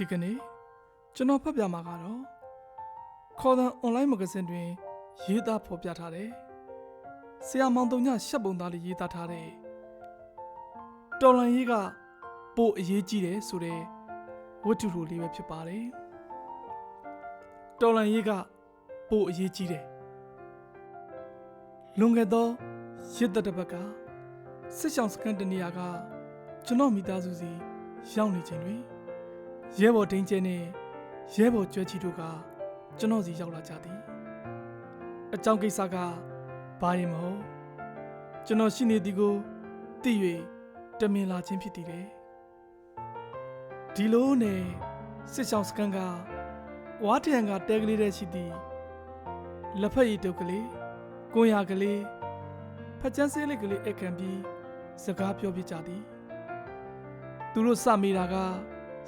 ဒီကနေ့ကျွန်တော်ဖတ်ပြမှာကတော့ခေါ်တဲ့ online magazine တွင် ရေးသားဖော်ပြထားတဲ့ဆရာမောင်တုံညရှက်ပုံသားလေးရေးသားထားတဲ့တော်လန်ရေးကပို့အရေးကြီးတယ်ဆိုတဲ့ဝတ္ထုလိုလေးပဲဖြစ်ပါတယ်တော်လန်ရေးကပို့အရေးကြီးတယ်လွန်ခဲ့သောရစ်သက်တစ်ပတ်ကစစ်ဆောင်စကန်တနေရာကကျွန်တော်မိသားစုစီရောက်နေချိန်တွင် ရဲဘော်ဒိန်ကျဲနဲ့ရဲဘော်ကျွဲချီတို့ကကျွန်တော်စီရောက်လာကြသည်အကြောင်းကိစ္စကဘာရင်မဟုတ်ကျွန်တော်ရှိနေသည်ကိုသိ၍တမင်လာခြင်းဖြစ်သည်လေဒီလိုနဲ့စစ်ဆောင်စကန်ကဝါထရန်ကတဲကလေးတဲ့ရှိသည်လက်ဖက်ရည်တုပ်ကလေးကိုရကလေးဖက်ချန်းဆေးလေးကလေးအခမ်းပြီးစကားပြောပြကြသည်သူတို့စမိတာက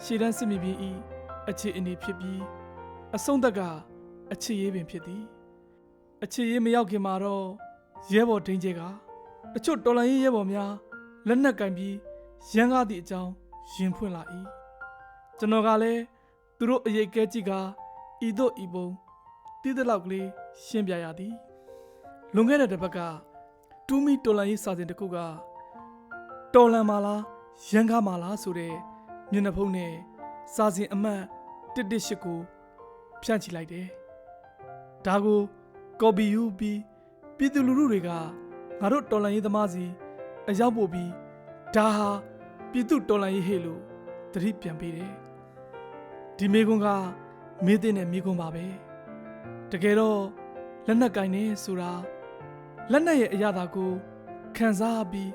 ရှေ့တန်းစစ်မြေပြင်ဤအခြေအနေဖြစ်ပြီးအဆုံးသက်ကအခြေရေးပင်ဖြစ်သည်အခြေရေးမရောက်ခင်မှာတော့ရဲဘော်ဒိန်ကျဲကတချို့တော်လိုင်းရေးရဲဘော်များလက်နက်ကင်ပြီးရန်ကားသည့်အကြောင်းရင်ဖွင့်လာ၏ကျွန်တော်ကလည်းသူတို့အရေးကဲကြည့်ကဤတို့ဤပုံတည်တဲ့လောက်ကလေးရှင်းပြရသည်လွန်ခဲ့တဲ့တစ်ပတ်ကတူမီတော်လိုင်းရေးစာစဉ်တစ်ခုကတော်လန်မာလားရန်ကားမာလားဆိုတဲ့ မျက်နှာဖုံးနဲ့စာစဉ်အမှတ်118ကိုဖြန့်ချိလိုက်တယ်။ဒါကိုကော်ပီယူပြီးပြည်သူလူထုတွေကငါတို့တော်လန်ရေးသမားစီအရောက်ပို့ပြီးဒါဟာပြည်သူတော်လန်ရေးဟေ့လို့သတိပြန်ပေးတယ်။ဒီမေကွန်းကမေးတဲ့နဲ့မေကွန်းပါပဲ။တကယ်တော့လက်နက်ကင်နေဆိုတာလက်နက်ရဲ့အရာသာကိုခံစားပြီး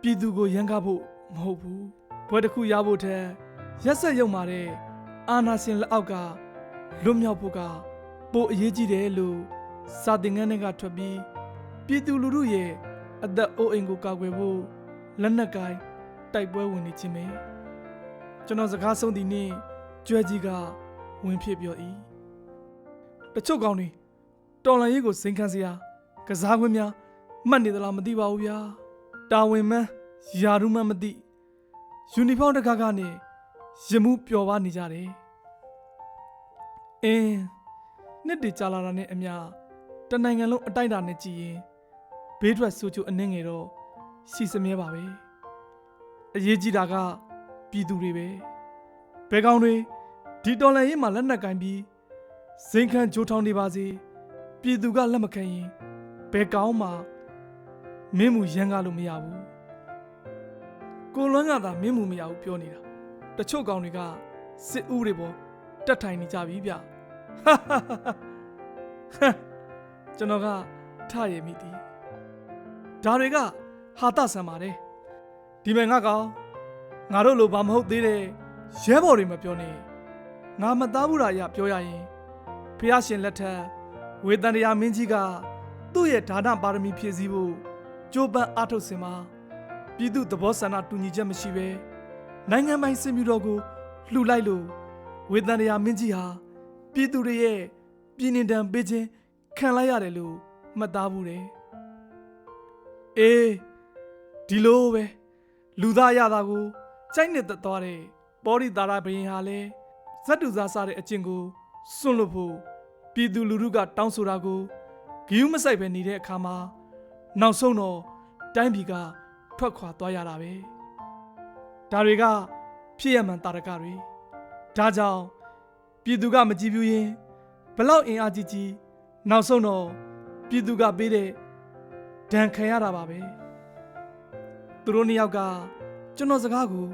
ပြည်သူကိုရန်ကားဖို့မဟုတ်ဘူး။ ဘွဲတစ်ခုရဖို့ထက်ရက်ဆက်ရုံမာတဲ့အာနာရှင်လက်အောက်ကလွတ်မြောက်ဖို့ကပိုအရေးကြီးတယ်လို့စာသင်ခန်းထဲကထွက်ပြီးပြည်သူလူထုရဲ့အသက်အိုးအိမ်ကိုကာကွယ်ဖို့လက်နက်ကိုင်းတိုက်ပွဲဝင်နေခြင်းပဲကျွန်တော်စကားဆုံးဒီနေ့ကြွယ်ကြီးကဝင်ဖြစ်ပြော၏တချို့ကောင်တွေတော်လန်ရေးကိုစိန်ခံစရာကစားခွင့်များမှတ်နေသလားမသိပါဘူးဗျာတာဝန်မှန်းယာရုမှန်းမသိ ယူနီဖောင်းတစ်ခါခါနဲ့ရမှုပျော်ပါနေကြတယ်။အင်းနှစ်တည်ကြာလာတာနဲ့အမျှတနိုင်ငံလုံးအတိုက်အတာနဲ့ကြည်ရင်ဘေးထွက်ဆိုးချိုအနှင်းငယ်တော့စီစမြဲပါပဲ။အရေးကြီးတာကပြည်သူတွေပဲ။ဘဲကောင်တွေဒီတော်လန်ရေးမှာလက်နက်ကင်ပြီးဇင်ခံဂျိုးထောင်းနေပါစေ။ပြည်သူကလက်မခံရင်ဘဲကောင်မှမင်းမူရန်ကားလို့မရဘူး။ ကိုလွမ်းကသာမင်းမှုမရဘူးပြောနေတာတချို့ကောင်တွေကစစ်ဦးတွေပေါ်တက်ထိုင်နေကြပြီဗျဟာဟာဟာဟာကျွန်တော်ကထရမိသည်ဒါတွေကဟာတဆန်ပါတယ်ဒီမဲ့ငါကောင်ငါတို့လိုဘာမဟုတ်သေးတဲ့ရဲဘော်တွေမပြောနဲ့ငါမသားဘူးရာရပြောရရင်ဖះရှင်လက်ထက်ဝေတန်တရားမင်းကြီးကသူ့ရဲ့ဒါနပါရမီဖြည့်ဆည်းဖို့ကြိုးပမ်းအားထုတ်စင်မှာ ပြည်သူသဘောဆန္ဒတူညီချက်မရှိဘဲနိုင်ငံပိုင်စင်မြူတော်ကိုလှူလိုက်လို့ဝေတန်ရယာမင်းကြီးဟာပြည်သူတွေရဲ့ပြည်နေတံပေးခြင်းခံလိုက်ရတယ်လို့မှတ်သားဘူးတယ်။အေးဒီလိုပဲလူသားရတာကိုကြိုက်နေတတ်သွားတဲ့ပောရိတာရဘရင်ဟာလည်းဇတ်တူစားစားတဲ့အကျင့်ကိုစွန့်လွတ်ဖို့ပြည်သူလူထုကတောင်းဆိုတာကိုဂယုမဆိုင်ပဲနေတဲ့အခါမှာနောက်ဆုံးတော့တိုင်းပြည်က ထွက်ခွာသွားရတာပဲဒါတွေကဖြစ်ရမှန်တာရကတွေဒါကြောင့်ပြည်သူကမကြည်ပြူရင်ဘလောက်အင်အားကြီးကြီးနောက်ဆုံးတော့ပြည်သူကပေးတဲ့ဒဏ်ခံရတာပါပဲသူတို့နှစ်ယောက်ကကျွန်တော်စကားကို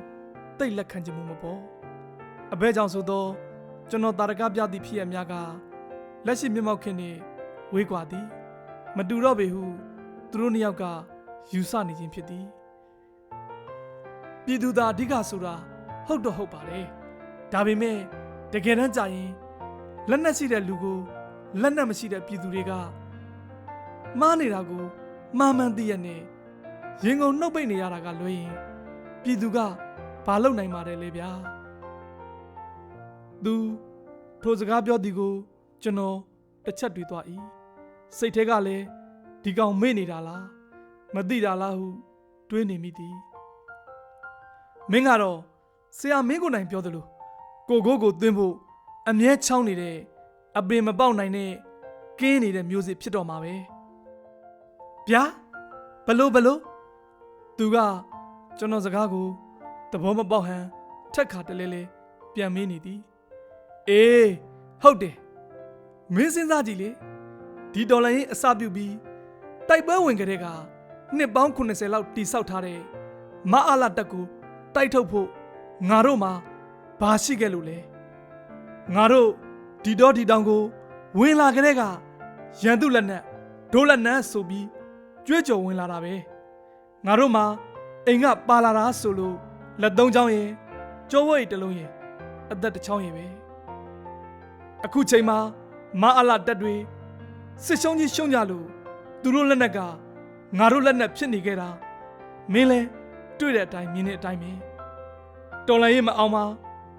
တိတ်လက်ခံချင်မှုမပေါ်အဘဲကြောင့်ဆိုတော့ကျွန်တော်တာရကပြသည့်ဖြစ်ရများကလက်ရှိမျက်မှောက်ခင်နေဝေးကွာသည် မတူတော့ပေဟုသူတို့နှစ်ယောက်က ယူဆနေခြင်းဖြစ်သည်ပြည်သူသားအဓိကဆိုတာဟုတ်တော့ဟုတ်ပါတယ်ဒါပေမဲ့တကယ်တမ်းကြာရင်လက်နက်ရှိတဲ့လူကိုလက်နက်မရှိတဲ့ပြည်သူတွေကမှားနေတာကိုမှားမှန်သိရနဲ့ရင်ကုန်နှုတ်ပိတ်နေရတာကလွှဲရင်ပြည်သူကဘာလုပ်နိုင်မှာလဲဗျာသူထိုစကားပြောသည်ကိုကျွန်တော်တစ်ချက်တွေးသွား၏စိတ်ထဲကလည်းဒီကောင်မေ့နေတာလား မသိတာလားဟုတွေးနေမိသည်မင်းကတော့ဆရာမင်းကိုယ်နိုင်ပြောသလိုကိုကိုကိုသွင်းဖို့အမြဲချောင်းနေတဲ့အပင်မပေါက်နိုင်တဲ့ကင်းနေတဲ့မျိုးစစ်ဖြစ်တော့မှာပဲဗျာဘလို့ဘလို့သူကကျွန်တော်စကားကိုသဘောမပေါက်ဟန်ထက်ခါတလဲလဲပြန်မေးနေသည်အေးဟုတ်တယ်မင်းစဉ်းစားကြည့်လေဒီဒေါ်လာရင်းအစပြုပြီးတိုက်ပွဲဝင်ကြတဲ့က နှစ်ပေါင်း80လောက်တိဆောက်ထားတဲ့မအားလာတက်ကိုတိုက်ထုတ်ဖို့ငါတို့မှာဘာရှိခဲ့လို့လဲငါတို့ဒီတော့ဒီတောင်ကိုဝင်လာကြတဲ့ကရန်သူလက်နက်ဒိုးလက်နက်ဆိုပြီးကြွေးကြော်ဝင်လာတာပဲငါတို့မှာအိမ်ကပါလာတာဆိုလို့လက်သုံးချောင်းရင်ကြောဝဲတစ်လုံးရင်အသက်တစ်ချောင်းရင်ပဲအခုချိန်မှာမအားလာတက်တွေစစ်ရှုံးကြီးရှုံးကြလို့သူတို့လက်နက်က ငါတို့လက်နက်ဖြစ်နေခဲ့တာမင်းလဲတွေ့တဲ့အတိုင်းမြင်တဲ့အတိုင်းပဲတော်လည်းမအောင်ပါ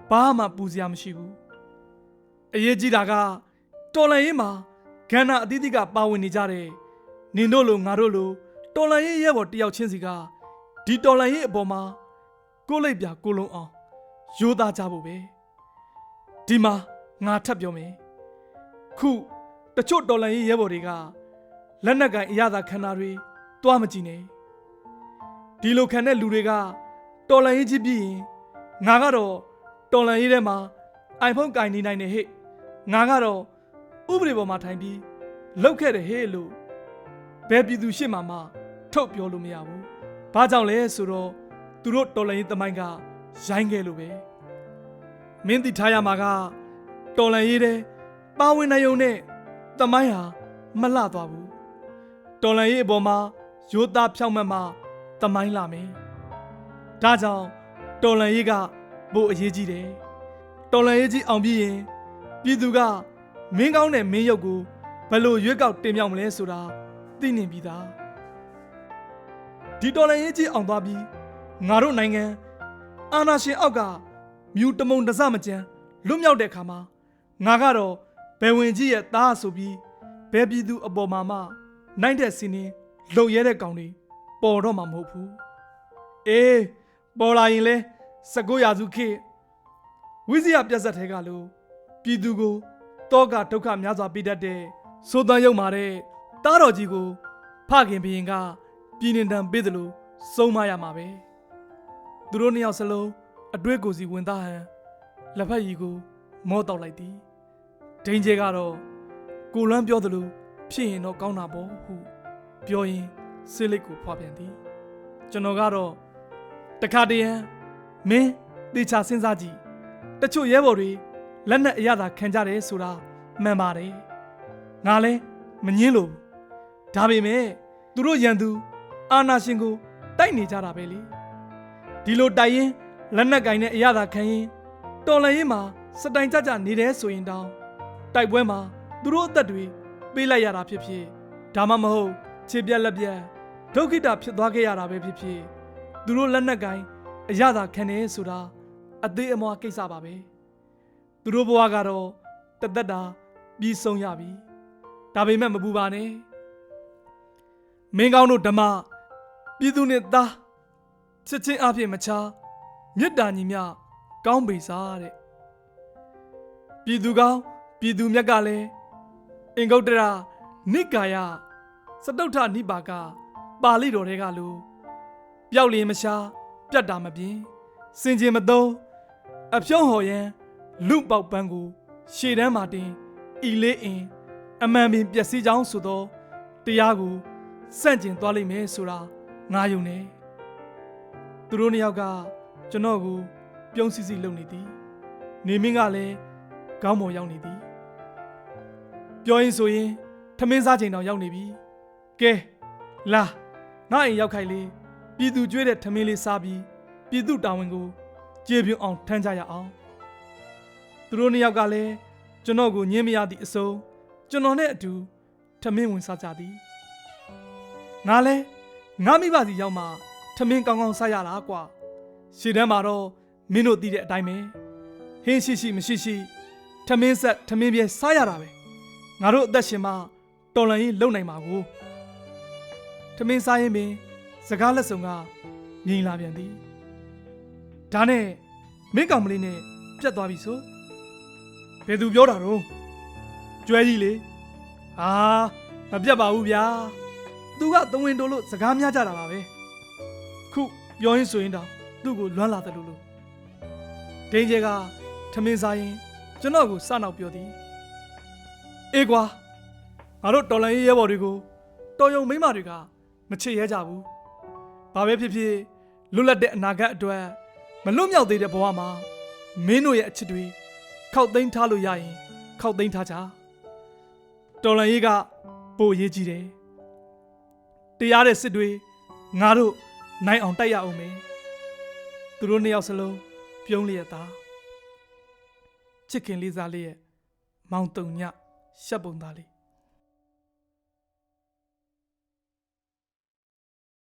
ဘာမှပူစရာမရှိဘူးအရေးကြီးတာကတော်လည်းမှာကဏ္ဍအသီးသီးကပါဝင်နေကြတဲ့နင်တို့လိုငါတို့လိုတော်လည်းရဲ့ဘော်တယောက်ချင်းစီကဒီတော်လည်းရဲ့အပေါ်မှာကိုယ်လိုက်ပြကိုလုံးအောင်ရိုးသားကြဖို့ပဲဒီမှာငါထပ်ပြောမယ်ခုတချို့တော်လည်းရဲ့ဘော်တွေကလက်နက်ကန်အရသာခန္ဓာတွေ တွားမကြည့်နဲ့ဒီလိုခံတဲ့လူတွေကတော်လန်ရေးကြီးပြီးရင်ငါကတော့တော်လန်ရေးထဲမှာ iPhone ကင်နေနိုင်တယ်ဟဲ့ငါကတော့ဥပဒေပေါ်မှာထိုင်ပြီးလောက်ခဲ့တယ်ဟဲ့လို့ဘယ်ပြည်သူရှစ်မှာမှထုတ်ပြောလို့မရဘူး။ဘာကြောင့်လဲဆိုတော့သူတို့တော်လန်ရေးသမိုင်းကရိုင်းခဲ့လို့ပဲ။မင်းသိထားရမှာကတော်လန်ရေးတဲ့ပါဝင်နိုင်ုံနဲ့သမိုင်းဟာမလှသွားဘူး။တော်လန်ရေးအပေါ်မှာ ရိုးသားဖြောင့်မတ်မှသမိုင်းလာမယ်။ဒါကြောင့်တော်လန်ရေးကပိုအရေးကြီးတယ်။တော်လန်ရေးကြီးအောင်ပြီးရင်ပြည်သူကမင်းကောင်းတဲ့မင်းရုပ်ကိုဘယ်လိုရွေးကောက်တင်မြှောက်မလဲဆိုတာသိနေပြီသား။ဒီတော်လန်ရေးကြီးအောင်သွားပြီးငါတို့နိုင်ငံအာဏာရှင်အောက်ကမြူတမုံတစမကြမ်းလွတ်မြောက်တဲ့ခါမှာငါကတော့ဘယ်ဝင်ကြီးရဲ့သားဆိုပြီးဘယ်ပြည်သူအပေါ်မှာမှနိုင်တဲ့စီးနေ လုံရဲတဲ့ကောင်တွေပေါ်တော့မှာမဟုတ်ဘူးအေးပေါ်လာရင်လဲ19ရာစုခေတ်ဝိဇ္ဇာပြတ်ဆက်ထဲကလို့ပြည်သူကိုတောကဒုက္ခများစွာပေးတတ်တဲ့စိုးတန်းရုံမာတဲ့တားတော်ကြီးကို ဖခင်ဘရင်ကပြည်နေတံပေးတယ်လို့စုံမရမှာပဲသူတို့နှစ်ယောက်စလုံးအတွေ့ကိုစီဝင်သားဟန်လက်ဖက်ရည်ကို မောတောက်လိုက်သည်ဒိန်ကျဲကတော့ကိုလွမ်းပြောသလိုဖြစ်ရင်တော့ကောင်းတာပေါ့ဟု ပြောရင်စိတ်လိတ်ကိုဖွာပြန်သည်ကျွန်တော်ကတော့တခါတည်းရန်မင်းတေချာစဉ်းစားကြည့်တချို့ရဲဘော်တွေလက်နက်အရသာခံကြတယ်ဆိုတာမှန်ပါတယ်ငါလဲမငင်းလို့ဒါပေမဲ့သူတို့ရန်သူအာနာရှင်ကိုတိုက်နေကြတာပဲလေဒီလိုတိုက်ရင်လက်နက်ကင်နဲ့အရသာခံရင်တော်လန်ရင်မှာစတိုင်ကြကြနေတယ်ဆိုရင်တောင်းတိုက်ပွဲမှာသူတို့အသက်တွေပေးလိုက်ရတာဖြစ်ဖြစ်ဒါမှမဟုတ် ခြေပြက်လက်ပြက်ဒုက္ခိတဖြစ်သွားခဲ့ရတာပဲဖြစ်ဖြစ်သူတို့လက်နက်ကင်အရသာခံနေဆိုတာအသေးအမွားကိစ္စပါပဲသူတို့ဘဝကတော့တသက်တာပြီးဆုံးရပြီဒါပေမဲ့မပူပါနဲ့မင်းကောင်းတို့ဓမ္မပြည်သူနဲ့သားချစ်ချင်းအဖြစ်မချာမေတ္တာညီမျှကောင်းပေစားတဲ့ပြည်သူကောင်းပြည်သူမြတ်ကလည်းအင်္ဂုတ္တရာနိကာယ စတုထနိပါကပါဠိတော်တွေကလို့ပျောက်လျင်မရှာပြတ်တာမပြင်းစင်ကြင်မသုံးအဖြုံးဟော်ရန်လူပေါက်ပန်းကို ရှေ့တန်းမှာတင်ဤလေးအင်အမှန်ပင်ပျက်စီးကြောင်းဆိုသောတရားကိုစန့်ကျင်သွားလိမ့်မယ်ဆိုတာငါယုံနေသူတို့နှစ်ယောက်ကကျွန်တော်ကို ပြုံးစီစီလုပ်နေသည် နေမင်းကလည်းကောင်းမော်ရောက်နေသည်ပြောရင်ဆိုရင်ထမင်းစားချိန်တောင်ရောက်နေပြီ ကဲလာငါအိမ်ရောက်ခိုင်လေပြည်သူကျွေးတဲ့ထမင်းလေးစားပြီးပြည်သူတာဝန်ကိုကျေပြွန်အောင်ထမ်းကြရအောင်သူတို့နှစ်ယောက်ကလည်းကျွန်တော်ကိုညင်းမရသည့်အစုံကျွန်တော်နဲ့အတူထမင်းဝင်စားကြသည်ငါလဲငါမိဘစီရောက်မှထမင်းကောင်းကောင်းစားရတာကွာရှေ့တန်းမှာတော့မင်းတို့သိတဲ့အတိုင်းပဲဟင်းရှိရှိမရှိရှိထမင်းဆက်ထမင်းပြဲစားရတာပဲငါတို့အသက်ရှင်မှတော်လန်ရင်လုံနိုင်မှာကို ထမင်းစားရင်ပင်စကားလက်ဆောင်ကငြိမ်လာပြန်သည်ဒါနဲ့မင်းကောင်မလေးနဲ့ပြတ်သွားပြီဆိုဘယ်သူပြောတာတော့ကျွဲကြီးလေအာမပြတ်ပါဘူးဗျာသူကသဝင်တိုလို့စကားများကြတာပါပဲခုပြောရင်းဆိုရင်တောင်သူ့ကိုလွမ်းလာတယ်လို့လို့ဒိန်ကျဲကထမင်းစားရင်ကျွန်တော်ကိုစနောက်ပြောသည်အေးကွာငါတို့တော်လန်ရေးရဲဘော်တွေကိုတော်ယုံမိန်းမတွေက မချစ်ရဲကြဘူးဘာပဲဖြစ်ဖြစ်လွတ်လပ်တဲ့အနာဂတ်အတွက်မလွတ်မြောက်သေးတဲ့ဘဝမှာမင်းတို့ရဲ့အချစ်တွေခောက်သိမ်းထားလို့ရရင်ခောက်သိမ်းထားကြတော်လန်ရေးကပိုအရေးကြီးတယ်တရားတဲ့စစ်တွေငါတို့နိုင်အောင်တိုက်ရအောင်မယ်သူတို့နှစ်ယောက်စလုံးပြုံးလျက်သားချစ်ခင်လေးစားလေးရဲ့မောင်တုံညရှက်ပုံသားလေး